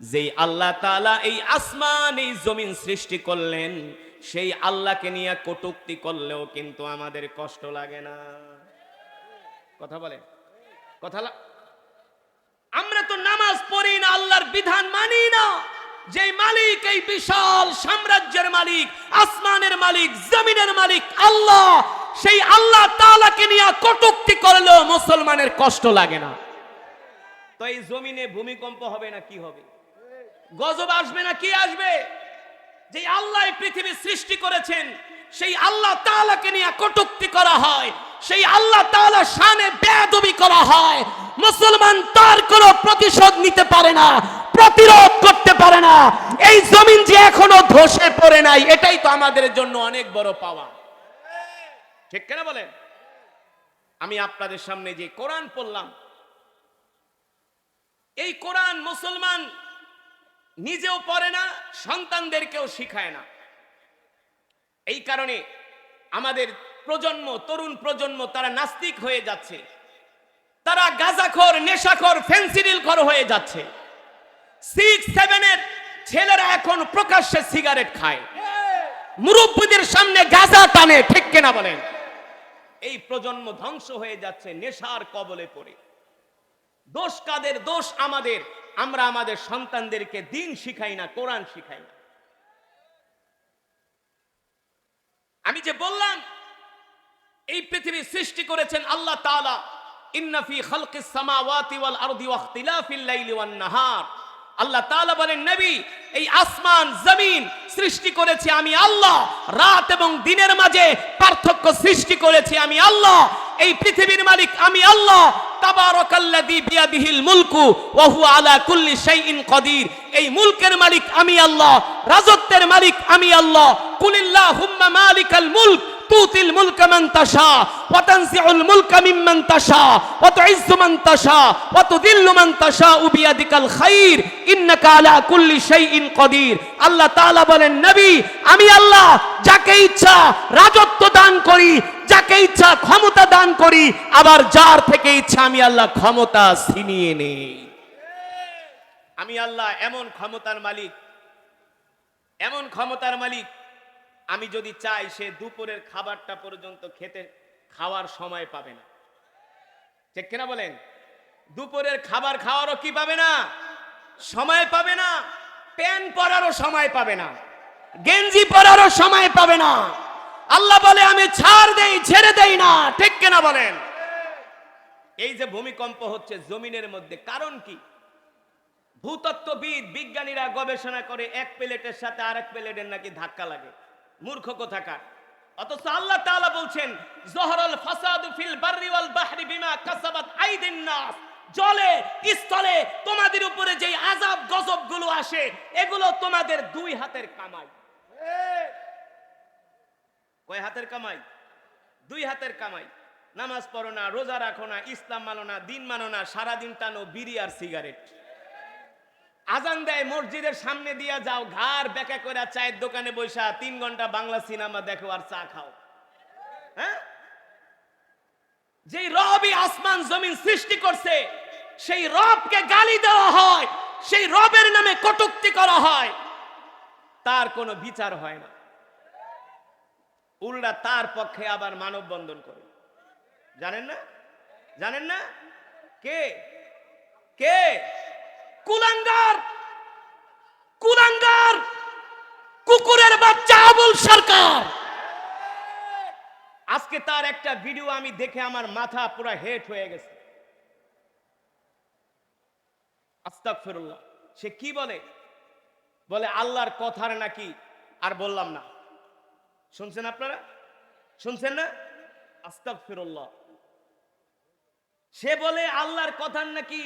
যেই আল্লাহ তাআলা এই আসমান, এই জমিন সৃষ্টি করলেন, সেই আল্লাহকে নিয়ে কটুক্তি করলেও কিন্তু আমাদের কষ্ট লাগে না। কথা বলেন কথা আমরা তো নামাজ পড়ি না, আল্লাহর বিধান মানি না। যে মালিক, এই বিশাল সাম্রাজ্যের মালিক, আসমানের মালিক, জমিনের মালিক আল্লাহ, সেই আল্লাহ তাআলাকে নিয়ে কটুক্তি করলেও মুসলমানের কষ্ট লাগে না। তো এই জমিনে ভূমিকম্প হবে না কি হবে? গজব আসবে না কি আসবে? যে আল্লাহ পৃথিবী সৃষ্টি করেছেন, সেই আল্লাহ তাআলাকে নিয়ে কটুক্তি করা হয়, সেই আল্লাহ তাআলা শানে বেদবি করা হয়। মুসলমান তার কোনো প্রতিশোধ নিতে পারে না, প্রতিরোধ করতে পারে না। এই জমিন যে এখনও ধসে পড়ে নাই, এটাই তো আমাদের জন্য অনেক বড় পাওয়া। ঠিক কেন বলেন? আমি আপনাদের সামনে যে কোরআন পড়লাম, এই কোরআন মুসলমান নিজেও পড়ে না, সন্তানদেরকেও শিখায় না। এই কারণে আমাদের প্রজন্ম, তরুণ প্রজন্ম তারা নাস্তিক হয়ে যাচ্ছে। তারা গাঁজাখোর, নেশাখোর, ফেন্সিডিলখোর হয়ে যাচ্ছে। সিক্স সেভেনের ছেলেরা এখন প্রকাশ্যে সিগারেট খায়। মুরব্বীদের সামনে গাজা টানে, ঠিক কেনা বলেন? এই প্রজন্ম ধ্বংস হয়ে যাচ্ছে, নেশার কবলে পড়ে। দোষ কাদের? দোষ আমাদের। আমরা আমাদের সন্তানদেরকে দিন শিখাই না, কোরআন শিখাই না। আমি যে বললাম, এই পৃথিবী সৃষ্টি করেছেন আল্লাহ তাআলা বলেন, নবী, এই আসমান, জমিন সৃষ্টি করেছি আমি আল্লাহ, রাত এবং দিনের মাঝে পার্থক্য সৃষ্টি করেছি আমি আল্লাহ, এই পৃথিবীর মালিক আমি আল্লাহ আল্লাহ রাজত্বের বলেন নবী আমি আল্লাহ যাকে ইচ্ছা রাজত্ব দান করি যাকে ইচ্ছা ক্ষমতা দান করি, আবার যার থেকে ইচ্ছা আমি আল্লাহ ক্ষমতা ছিনিয়ে নেই। আমি আল্লাহ এমন ক্ষমতার মালিক, এমন ক্ষমতার মালিক, আমি যদি চাই সে দুপুরের খাবারটা পর্যন্ত খেতে, খাওয়ার সময় পাবে না। ঠিক কিনা বলেন? দুপুরের খাবার খাওয়ারও কি পাবে না? সময় পাবে না। প্যান পরারও সময় পাবে না। গেঞ্জি পরারও সময় পাবে না। আল্লাহ বলে, আমি ছাড় দেই, ছেড়ে দেই না। ঠিক কিনা বলেন? এই যে ভূমিকম্প হচ্ছে জমিনের মধ্যে, কারণ কি? ভূতত্ত্ববিদ, বিজ্ঞানীরা গবেষণা করে এক প্লেটের সাথে আরেক প্লেটের নাকি ধাক্কা লাগে। মূর্খ কোথাকার? অথচ আল্লাহ তাআলা বলছেন, জহরল ফাসাদু ফিল বাররি ওয়াল বাহরি বিমা কাসাবাত আইদিন নাস। জলে, স্থলে তোমাদের উপরে যে আযাব গজবগুলো আসে, এগুলো তোমাদের দুই হাতের কামাই। কয় হাতের কামাই? দুই হাতের কামাই। নামাজ পড়ো না, রোজা রাখো না, ইসলাম মানো না, দিন মানো না, সারাদিন টানো বিড়ি আর সিগারেট। আজান দেয় মসজিদের সামনে দিয়া যাও, ঘাড় বেকা করে চায়ের দোকানে বৈশা তিন ঘণ্টা বাংলা সিনেমা দেখো আর চা খাও। হ্যাঁ? যেই রবই আসমান জমিন সৃষ্টি করছে, সেই রবকে গালি দেওয়া হয়, সেই রবের নামে কটুক্তি করা হয়। তার কোনো বিচার হয় না। উল্টা তার পক্ষে আবার মানববন্ধন করে। জানেন না? জানেন না? কে? কে? কুলাঙ্গার! কুলাঙ্গার! কুকুরের বাচ্চা আবুল সরকার! আজকে তার একটা ভিডিও আমি দেখে আমার মাথা পুরো হেট হয়ে গেছে। আস্তাগফিরুল্লাহ। সে কি বলে? বলে, আল্লাহর কথার নাকি আর বললাম না। শুনছেন আপনারা? শুনছেন না? আস্তাগফিরুল্লাহ। সে বলে আল্লাহর কথার নাকি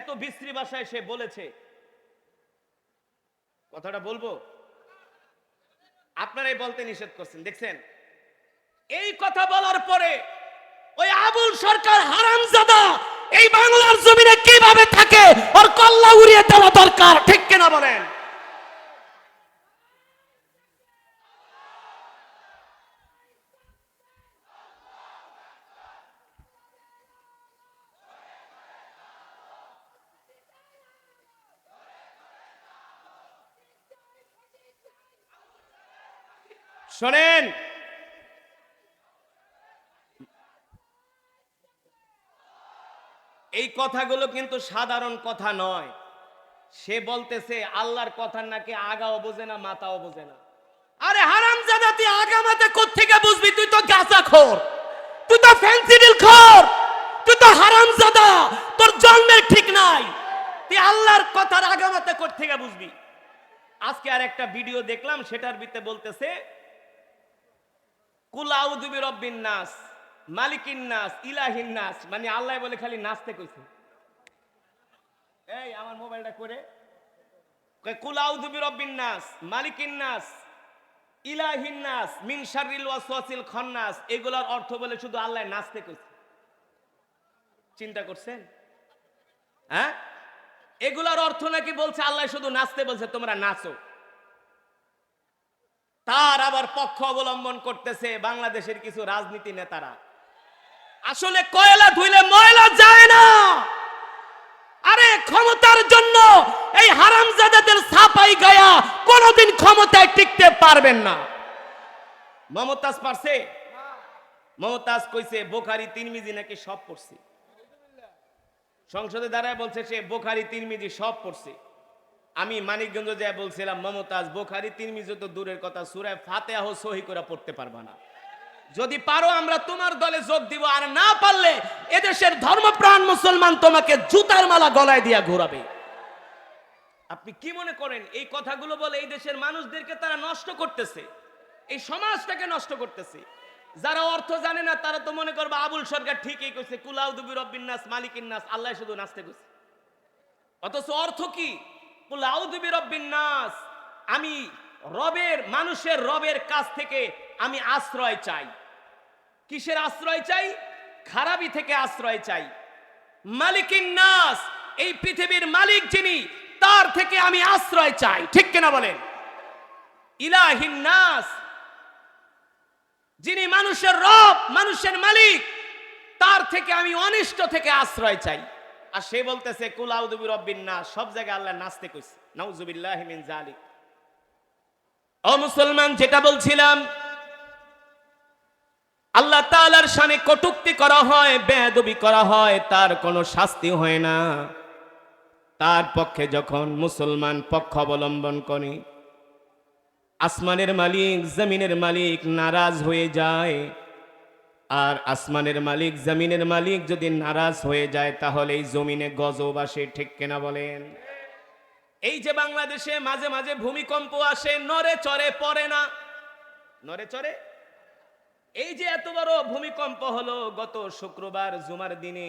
এত বিশ্রী ভাষায় সে বলেছে। কথাটা বলব? আপনারাই বলতে নিষেধ করছেন, দেখছেন? এই কথা বলার পরে ওই আবুল সরকার হারামজাদা এই বাংলার জমিনে কীভাবে থাকে? ওর কল্লা উড়িয়ে দেওয়া দরকার, ঠিক কিনা বলেন? শোনেন। এই কথাগুলো কিন্তু সাধারণ কথা নয়। সে বলতেছে, আল্লাহর কথা নাকি আগাও বোঝে না মাথাও বোঝে না। আরে হারাম জাদা তুই আগা মাথা কোথেকে বুঝবি? তুই তো গাঁজা খোর। তুই তো ফ্যান্সিডিল খোর। তুই তো হারাম জাদা তোর জন্মের ঠিক নাই। তুই আল্লাহর কথার আগা মাথা কোথেকে বুঝবি? আজকে আর একটা ভিডিও দেখলাম, সেটার ভিতরে বলতেছে কুল আউযু রব্বিন নাস মালিকিন নাস ইলাহিন নাস মানে আল্লাহ বলে খালি নাচতে কইছে। এই আমার মোবাইলটা করে। কয়, কুল রব্বিন নাস মালিকিন নাস ইলাহিন নাস মিন শাররিল ওয়াসওয়াসিল খান্নাস এগুলোর অর্থ বলে শুধু আল্লাহ নাচতে কইছে। চিন্তা করছেন? হ্যাঁ? এগুলোর অর্থ নাকি বলছে আল্লাহ শুধু নাচতে বলছে তোমরা নাচো। তার আবার পক্ষ অবলম্বন করতেছে বাংলাদেশের কিছু রাজনীতি নেতারা। আসলে কয়লা ধুইলে ময়লা যায় না। আরে ক্ষমতার জন্য এই হারামজাদাদের ছাপাই গায়া কোনোদিন ক্ষমতায় টিকতে পারবেন না। মমতাজ পারছে? মমতাজ কইছে, বোখারি, তিরমিজি নাকি সব পড়ছে। সংসদে দাঁড়ায় বলছে সে বোখারি, তিরমিজি সব পড়ছে। আমি মানিকগঞ্জ যায় বলছিলাম, মমতাজ বোখারি, তিরমিজি তো দূরের কথা সুরায় ফাতেহ সহি করে পড়তে পারবা না। যদি পারো, আমরা তোমার দলে যোগ দিব, আর না পারলে এদেশের ধর্মপ্রাণ মুসলমান তোমাকে জুতার মালা গলায় দিয়া ঘোরাবে। আপনি কি মনে করেন, এই কথাগুলো বলে এই দেশের মানুষদেরকে তারা নষ্ট করতেছে? এই সমাজটাকে নষ্ট করতেছে? যারা অর্থ জানে না, তারা তো মনে করবে, আবুল সরকার ঠিকই কইছে, কুলাউদুবি রব্বিন নাস, মালিকিন নাস, আল্লাহ শুধু নাচতে কইছে। অথচ অর্থ কি? নাস। আমি রবের, মানুষের রবের কাছ থেকে আমি আশ্রয় চাই। কিসের আশ্রয় চাই? খারাপি থেকে আশ্রয় চাই। মালিকিন নাস, এই পৃথিবীর মালিক যিনি, তার থেকে আমি আশ্রয় চাই। ঠিক কিনা বলেন? ইলাহিন নাস। যিনি মানুষের রব, মানুষের মালিক, তার থেকে আমি অনিষ্ট থেকে আশ্রয় চাই। আর সে বলতেছে কুলাউদুবি রব্বিন নাস। সব জায়গায় আল্লাহ নাচতে কইছে নাউজুবিল্লাহি মিন জালিক ও মুসলমান, যেটা বলছিলাম, আল্লাহ তাআলার শানে কটুক্তি করা হয়, বেয়াদবি করা হয়, তার কোনো শাস্তি হয় না। তার পক্ষে যখন মুসলমান পক্ষ অবলম্বন করে, আসমানের মালিক, জমিনের মালিক নারাজ হয়ে যায় আর আসমানের মালিক, জমিনের মালিক যদি নারাজ হয়ে যায়, তাহলে এই জমিনে গজব আসে, ঠিক কেনা বলেন? এই যে বাংলাদেশে মাঝে মাঝে ভূমিকম্প আসে নরে চরে পড়ে না। নরে চরে এই যে এত বড় ভূমিকম্প হলো গত শুক্রবার জুমার দিনে,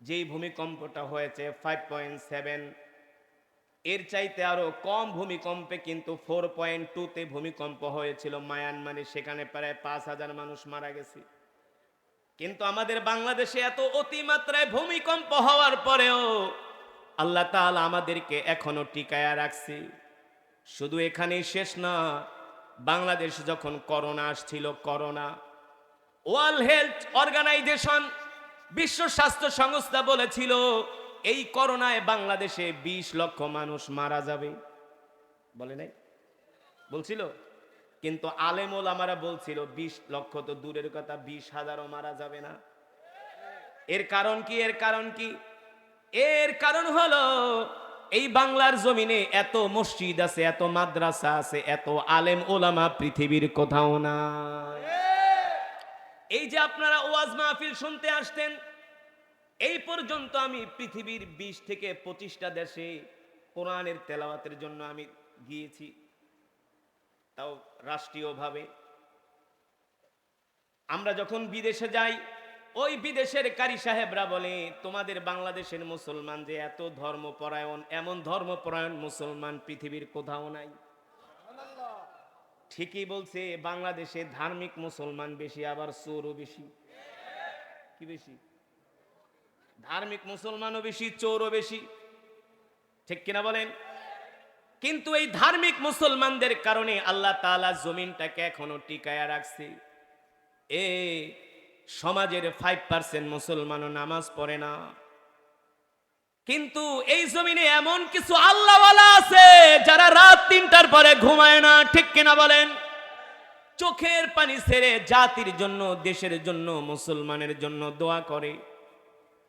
যেই ভূমিকম্পটা হয়েছে ফাইভ পয়েন্ট সেভেন এর চাইতে আরও কম ভূমিকম্পে কিন্তু ফোর পয়েন্ট টুতে ভূমিকম্প হয়েছিল মায়ানমারে, সেখানে প্রায় পাঁচ হাজার মানুষ মারা গেছে। কিন্তু আমাদের বাংলাদেশে এত অতিমাত্রায় ভূমিকম্প হওয়ার পরেও আল্লাহ তাআলা আমাদেরকে এখনও টিকায়া রাখছে। শুধু এখানেই শেষ না, বাংলাদেশ যখন করোনা আসছিল, করোনা ওয়ার্ল্ড হেলথ অর্গানাইজেশন, বিশ্ব স্বাস্থ্য সংস্থা বলেছিল এই করোনায় বাংলাদেশে ২০ লক্ষ মানুষ মারা যাবে। বলে নাই? বলছিল? কিন্তু আলেমুল আমারা বলছিল ২০ লক্ষ তো দূরের কথা, বিশ হাজারও মারা যাবে না। এর কারণ কি? এর কারণ কি? এর কারণ হলো, এই বাংলার জমিনে এত মসজিদ আছে, এত মাদ্রাসা আছে, এত আলেম ওলামা পৃথিবীর কোথাও নাই। এই যে আপনারা ওয়াজ মাহফিল শুনতে আসতেন এই পর্যন্ত আমি পৃথিবীর বিশ থেকে পঁচিশটা দেশে কোরআনের তেলাওয়াতের জন্য আমি গিয়েছি। তাও রাষ্ট্রীয়ভাবে। আমরা যখন বিদেশে যাই, ওই বিদেশের কারি সাহেবরা বলে, তোমাদের বাংলাদেশের মুসলমান যে এত ধর্মপরায়ণ, এমন ধর্মপরায়ণ মুসলমান পৃথিবীর কোথাও নাই। ঠিকই বলছে, বাংলাদেশে ধার্মিক মুসলমান বেশি, আবার চোরও বেশি। কি বেশি? ধার্মিক মুসলমানও বেশি, চোরও বেশি। ঠিক কিনা বলেন? কিন্তু এই ধার্মিক মুসলমানদের কারণে আল্লাহ তাআলা জমিনটাকে এখনও টিকায়া রাখছে। এ সমাজের ফাইভ পার্সেন্ট মুসলমানও নামাজ পড়ে না। কিন্তু এই জমিনে এমন কিছু আল্লাহওয়ালা আছে যারা রাত তিনটার পরে ঘুমায় না, ঠিক কিনা বলেন? চোখের পানি ছেড়ে জাতির জন্য, দেশের জন্য, মুসলমানের জন্য দোয়া করে।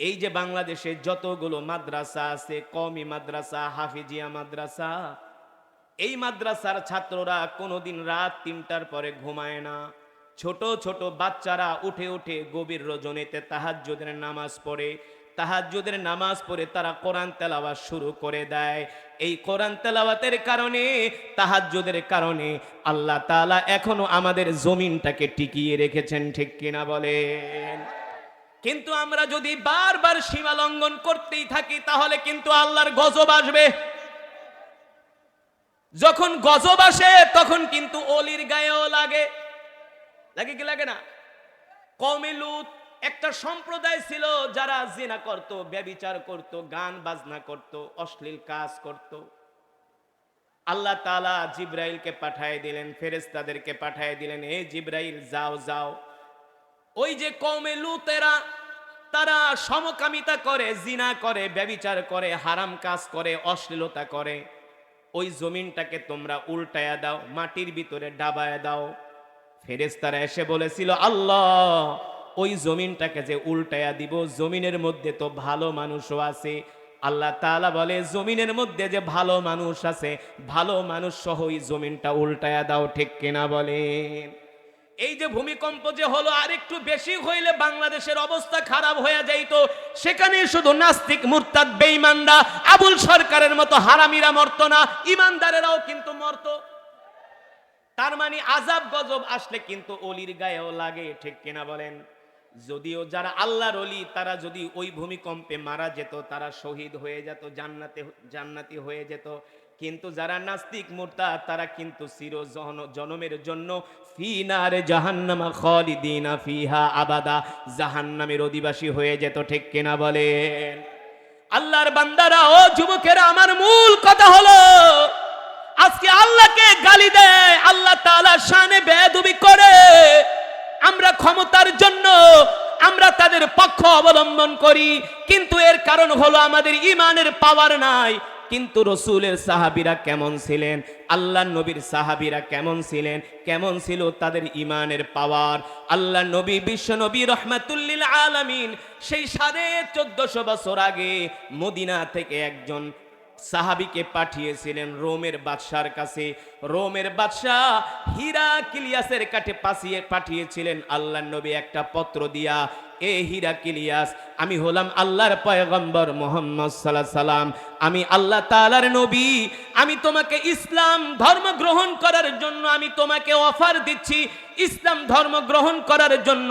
এই যে বাংলাদেশে যতগুলো মাদ্রাসা আছে কমি মাদ্রাসা, হাফিজিয়া মাদ্রাসা, এই মাদ্রাসার ছাত্ররা কোনোদিন রাত তিনটার পরে ঘুমায় না। ছোট ছোট বাচ্চারা উঠে উঠে গভীর রজনীতে তাহাজ্জুদের নামাজ পড়ে। তাহাজ্জুদের নামাজ পড়ে তারা কোরআন তেলাওয়াত শুরু করে দেয়। এই কোরআন তেলাওয়াতের কারণে, তাহাজ্জুদের কারণে আল্লাহ তাআলা এখনও আমাদের জমিনটাকে টিকিয়ে রেখেছেন, ঠিক কিনা বলেন? কিন্তু আমরা যদি বারবার সীমা লঙ্ঘন করতেই থাকি, তাহলে কিন্তু আল্লাহর গজব আসবে। যখন গজব আসে, তখন কিন্তু অলির গায়েও লাগে। লাগে কি লাগে না? কমে লুত একটা সম্প্রদায় ছিল, যারা জিনা করত, ব্যবিচার করত, গান বাজনা করত, অশ্লীল কাজ করত। আল্লাহ তাআলা জিব্রাইলকে পাঠিয়ে দিলেন, ফেরেশতাদেরকে পাঠিয়ে দিলেন, এ জিব্রাইল, যাও যাও। ওই যে কমে লুতেরা, তারা সমকামিতা করে, জিনা করে, ব্যবিচার করে, হারাম কাজ করে, অশ্লীলতা করে। ওই জমিনটাকে তোমরা উল্টায়া দাও, মাটির ভিতরে ডাবায়া দাও। ফেরেস্তারা এসে বলেছিল, আল্লাহ, ওই জমিনটাকে যে উল্টায়া দিব, জমিনের মধ্যে তো ভালো মানুষও আছে। আল্লাহ তাআলা বলে, জমিনের মধ্যে যে ভালো মানুষ আছে, ভালো মানুষ সহ ওই জমিনটা উল্টায়া দাও, ঠিক কিনা বলেন? এই যে ভূমিকম্প যে হলো, আর একটু বেশি হইলে বাংলাদেশের অবস্থা খারাপ হয়ে যাইতো। সেখানে শুধু নাস্তিক, মুরতাদ, বেঈমানরা, আবুল সরকারের মতো হারামিরা মরতো না, ইমানদারেরাও কিন্তু মরতো। তার মানে আজাব গজব আসলে কিন্তু অলির গায়েও লাগে, ঠিক কিনা বলেন? যদিও যারা আল্লাহর অলি, তারা যদি ওই ভূমিকম্পে মারা যেত, তারা শহীদ হয়ে যেত, জান্নাতে, জান্নাতি হয়ে যেত। কিন্তু যারা নাস্তিক মুরতা তারা কিন্তু চির জন- জনমের জন্য ফিনার জাহান্নামা খালিদিনা ফিহা আবাদা, জাহান্নামের অধিবাসী হয়ে যেত, ঠিক কিনা বলেন? আল্লাহর বান্দারা, ও যুবকেরা, আমার মূল কথা হলো, আজকে আল্লাহকে গালি দেয়, আল্লাহ তাআলা শানে বেয়াদবি করে। আমরা ক্ষমতার জন্য, আমরা তাদের পক্ষ অবলম্বন করি, কিন্তু এর কারণ হলো আমাদের ইমানের পাওয়ার নাই। কিন্তু রসুলের সাহাবিরা কেমন ছিলেন? আল্লাহ নবীর সাহাবিরা কেমন ছিলেন? কেমন ছিল তাদের ইমানের পাওয়ার? আল্লাহ নবী বিশ্ব নবী রহমাতুল্লিল আলামিন সেই সাড়ে চোদ্দশো বছর আগে মদিনা থেকে একজন সাহাবিকে পাঠিয়েছিলেন রোমের বাদশার কাছে। রোমের বাদশাহ হীরা কিলিয়াসের কাছে পাশিয়ে পাঠিয়েছিলেন। আল্লাহ নবী একটা পত্র দিয়া এ হীরা কিলিয়াস আমি হলাম আল্লাহর পয়গম্বর মোহাম্মদ সাল্লাহ সাল্লাম। আমি আল্লাহ তাআলার নবী, আমি তোমাকে ইসলাম ধর্ম গ্রহণ করার জন্য আমি তোমাকে অফার দিচ্ছি। ইসলাম ধর্ম গ্রহণ করার জন্য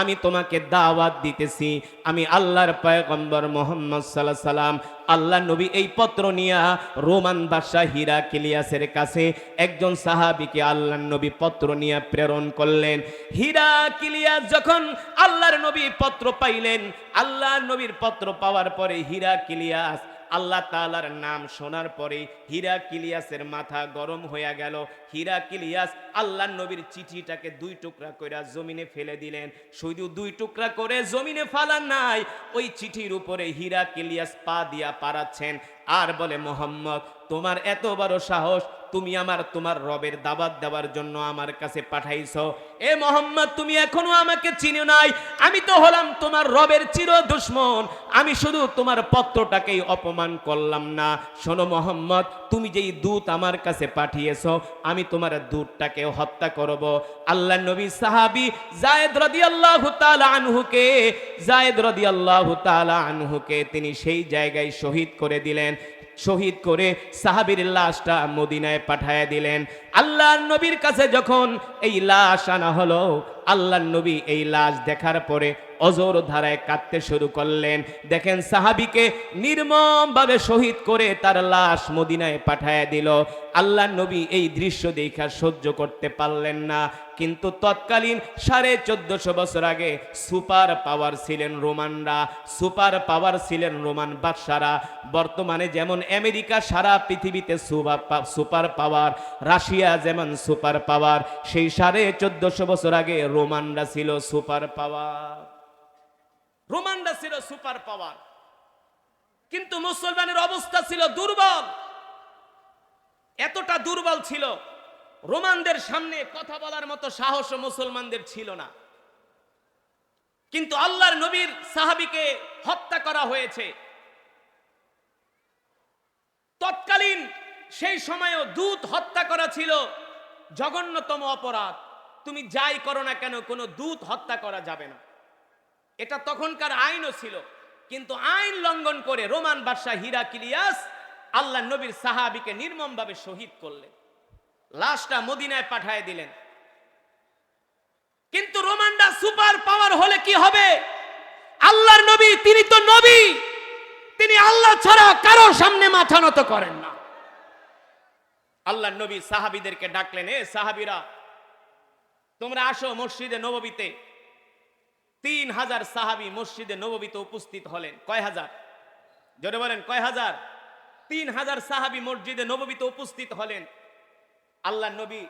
আমি তোমাকে দাওয়াত দিতেছি। আমি আল্লাহর পয়গম্বর মোহাম্মদ সাল্লাহ সাল্লাম। আল্লাহ নবী এই পত্র নিয়া রোমান বাদশাহ হীরা কিলিয়াসের কাছে একজন সাহাবীকে আল্লাহ নবী পত্র নিয়ে প্রেরণ করলেন। হীরা কিলিয়াস যখন আল্লাহর নবী পত্র পাইলেন, আল্লাহ নবীর পত্র পাওয়ার পরে হীরা কিলিয়াস আল্লাহ তাআলার নাম শোনার পরে হীরা কিলিয়াসের মাথা গরম হয়ে গেল। হীরা কিলিয়াস আল্লাহ নবীর চিঠিটাকে দুই টুকরা করে জমিনে ফেলে দিলেন। শুধু দুই টুকরা করে জমিনে ফালান নাই, ওই চিঠির উপরে হীরা কিলিয়াস পা দিয়া পারাচ্ছেন আর বলে, মোহাম্মদ, তোমার এত বড় সাহস, তুমি আমার, তোমার রবের দাবাত দেওয়ার জন্য আমার কাছে পাঠাইছো। এ মোহাম্মদ, তুমি এখনও আমাকে চিনো নাই। আমি তো হলাম তোমার রবের চির দুশ্মন। আমি শুধু তোমার পত্রটাকেই অপমান করলাম না। শোনো মোহাম্মদ, তুমি যেই দূত আমার কাছে পাঠিয়েছো, আমি তোমার দূতটাকে হত্যা করব। আল্লাহ নবী সাহাবী জায়েদ রাদিয়াল্লাহু তাআলা আনহুকে, জায়েদ রাদিয়াল্লাহু তাআলা আনহুকে তিনি সেই জায়গায় শহীদ করে দিলেন। শহীদ করে সাহাবীর লাশটা মদিনায় পাঠায় দিলেন। আল্লাহর নবীর কাছে যখন এই লাশ আনা হলো আল্লাহর নবী এই লাশ দেখার পরে অজর ধারায় কাঁদতে শুরু করলেন। দেখেন সাহাবীকে নির্মমভাবে শহীদ করে তার লাশ মদিনায় পাঠায় দিল। আল্লাহ নবী এই দৃশ্য দেখা সহ্য করতে পারলেন না। কিন্তু তৎকালীন সাড়ে চোদ্দশো বছর আগে সুপার পাওয়ার ছিলেন রোমানরা। সুপার পাওয়ার ছিলেন রোমান বাদশারা। বর্তমানে যেমন আমেরিকা সারা পৃথিবীতে সুপার পাওয়ার, রাশিয়া যেমন সুপার পাওয়ার, সেই সাড়ে চোদ্দশো বছর আগে রোমানরা ছিল সুপার পাওয়ার। রোমানরা ছিল সুপার পাওয়ার। কিন্তু মুসলমানের অবস্থা ছিল দুর্বল। এতটা দুর্বল ছিল, রোমানদের সামনে কথা বলার মতো সাহস মুসলমানদের ছিল না। কিন্তু আল্লাহর নবীর সাহাবিকে হত্যা করা হয়েছে। তৎকালীন সেই সময়ও দূত হত্যা করা ছিল জঘন্যতম অপরাধ। তুমি যাই করো না কেন, কোনো দূত হত্যা করা যাবে না। এটা তখনকার আইনও ছিল, কিন্তু আইন লঙ্ঘন করে রোমান বাদশাহ হিরাকিলিয়াস আল্লাহ নবীর সাহাবিকে নির্মমভাবে শহীদ করলেন। লাশটা মদিনায় পাঠায় দিলেন। কিন্তু রোমানরা সুপার পাওয়ার হলে কি হবে? আল্লাহর নবী, তিনি তো নবী, তিনি আল্লাহ ছাড়া কারোর সামনে মাথা নত করেন না। আল্লাহ নবী সাহাবিদেরকে ডাকলেন, এ সাহাবিরা তোমরা আসো মসজিদে নববীতে। তিন হাজার সাহাবি মসজিদে নববীতে উপস্থিত হলেন। কয় হাজার? জোরে বলেন, কয় হাজার? তিন হাজার সাহাবি মসজিদে নববীতে উপস্থিত হলেন। আল্লাহ নবী